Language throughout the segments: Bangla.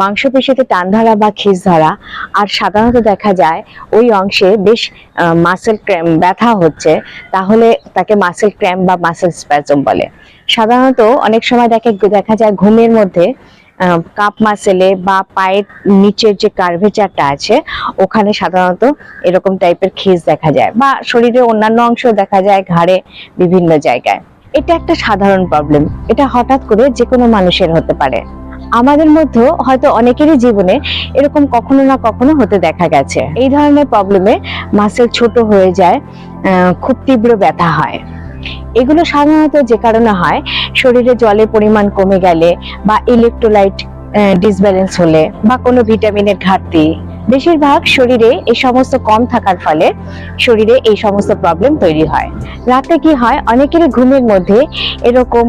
মাংসপেশিতে টান ধরা বা খিস ধরা আর সাধারণত দেখা যায় ওই অংশে বেশ মাসেল ক্র্যাম ব্যথা হচ্ছে, তাহলে তাকে মাসেল ক্র্যাম বা মাসেল স্প্যাজম বলে। সাধারণত অনেক সময় দেখে, দেখা যায় ঘুমের মধ্যে কাপ মাসেলে বা পায়ের নিচের যে কার্ভেচারটা আছে, ওখানে সাধারণত এরকম টাইপের খিস দেখা যায়, বা শরীরের অন্যান্য অংশ দেখা যায় ঘাড়ে বিভিন্ন জায়গায়। এটা একটা সাধারণ প্রবলেম এটা হঠাৎ করে যে কোনো মানুষের হতে পারে। আমাদের মধ্যেও হয়তো অনেকেরই জীবনে এরকম কখনো না কখনো হতে দেখা গেছে। এই ধরনের প্রবলেমে মাসেল ছোট হয়ে যায় খুব তীব্র ব্যথা হয়। এগুলো সাধারণত যে কারণে হয়, শরীরে জলের পরিমাণ কমে গেলে বা ইলেকট্রোলাইট ডিসব্যালেন্স হলে বা কোনো ভিটামিনের ঘাটতি। বেশিরভাগ শরীরে এই সমস্ত কম থাকার ফলে শরীরে এই সমস্ত প্রবলেম তৈরি হয়। রাতে কি হয়, অনেকেরই ঘুমের মধ্যে এরকম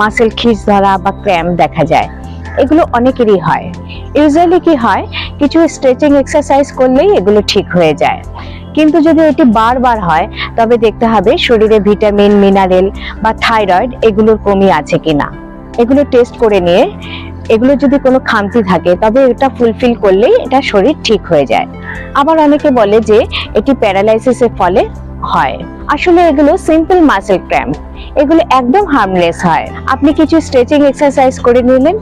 মাসেল খিস ধরা বা ক্র্যাম্প দেখা যায়। এগুলো অনেকেরই হয়। ইউজুয়ালি কি হয়, কিছু স্ট্রেচিং এক্সারসাইজ করলেই এগুলো ঠিক হয়ে যায়। কিন্তু যদি এটি বারবার হয়, তবে দেখতে হবে শরীরে ভিটামিন মিনারেল বা থাইরয়েড এগুলোর কমি আছে কিনা। এগুলো টেস্ট করে নিয়ে, এগুলো যদি কোনো খামতি থাকে, তবে এটা ফুলফিল করলেই এটা শরীর ঠিক হয়ে যায়। আবার অনেকে বলে যে, এটি প্যারালাইসিসের ফলে হয়। আসলে এগুলো সিম্পল মাসেল ক্র্যাম্প এগুলো একদম হার্মলেস হয়। আপনি কিছু স্ট্রেচিং এক্সারসাইজ করে নিলেন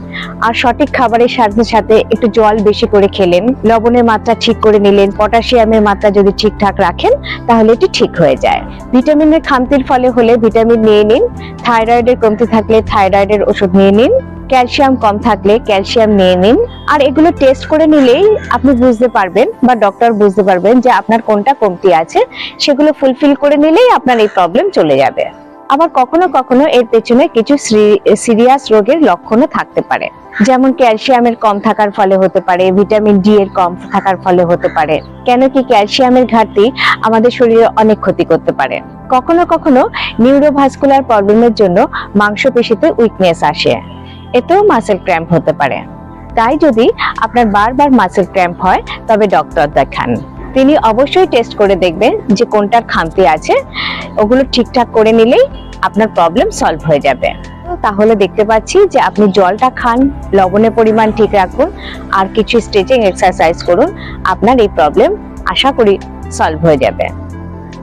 আর সঠিক খাবারের সাথে সাথে একটু জল বেশি করে খেলেন, লবণের মাত্রা ঠিক করে নিলেন, পটাশিয়ামের মাত্রা যদি ঠিকঠাক রাখেন, তাহলে এটি ঠিক হয়ে যায়। ভিটামিনের খামতির ফলে হলে ভিটামিন নিয়ে নিন, থাইরয়েডের কমতি থাকলে থাইরয়েডের ওষুধ নিয়ে নিন। ক্যালসিয়াম কম থাকলে ক্যালসিয়াম নিয়ে নিন। আর এগুলো টেস্ট করে নিলেই আপনি বুঝতে পারবেন বা ডক্টর বুঝতে পারবেন যে আপনার কোনটা কমতি আছে। সেগুলো ফুলফিল করে নিলেই আপনার এই প্রবলেম চলে যাবে। আবার কখনো কখনো এর পেছনে কিছু সিরিয়াস রোগের লক্ষণও থাকতে পারে। যেমন ক্যালসিয়ামের কম থাকার ফলে হতে পারে ভিটামিন ডি এর কম থাকার ফলে হতে পারে। কেন কি ক্যালসিয়ামের ঘাটতি আমাদের শরীরে অনেক ক্ষতি করতে পারে। কখনো কখনো নিউরোভাস্কুলার প্রবলেমের জন্য মাংসপেশিতে উইকনেস আসে। এতেও মাসেল ক্র্যাম্প হতে পারে। তাই যদি আপনার বারবার মাসেল ক্র্যাম্প হয়, তবে ডক্টর দেখান। তিনি অবশ্যই টেস্ট করে দেখবেন যে কোনটার খামতি আছে। ওগুলো ঠিকঠাক করে নিলেই আপনার প্রবলেম সলভ হয়ে যাবে। তাহলে দেখতে পাচ্ছি যে আপনি জলটা খান, লবণের পরিমাণ ঠিক রাখুন, আর কিছু স্ট্রেচিং এক্সারসাইজ করুন, আপনার এই প্রবলেম আশা করি সলভ হয়ে যাবে।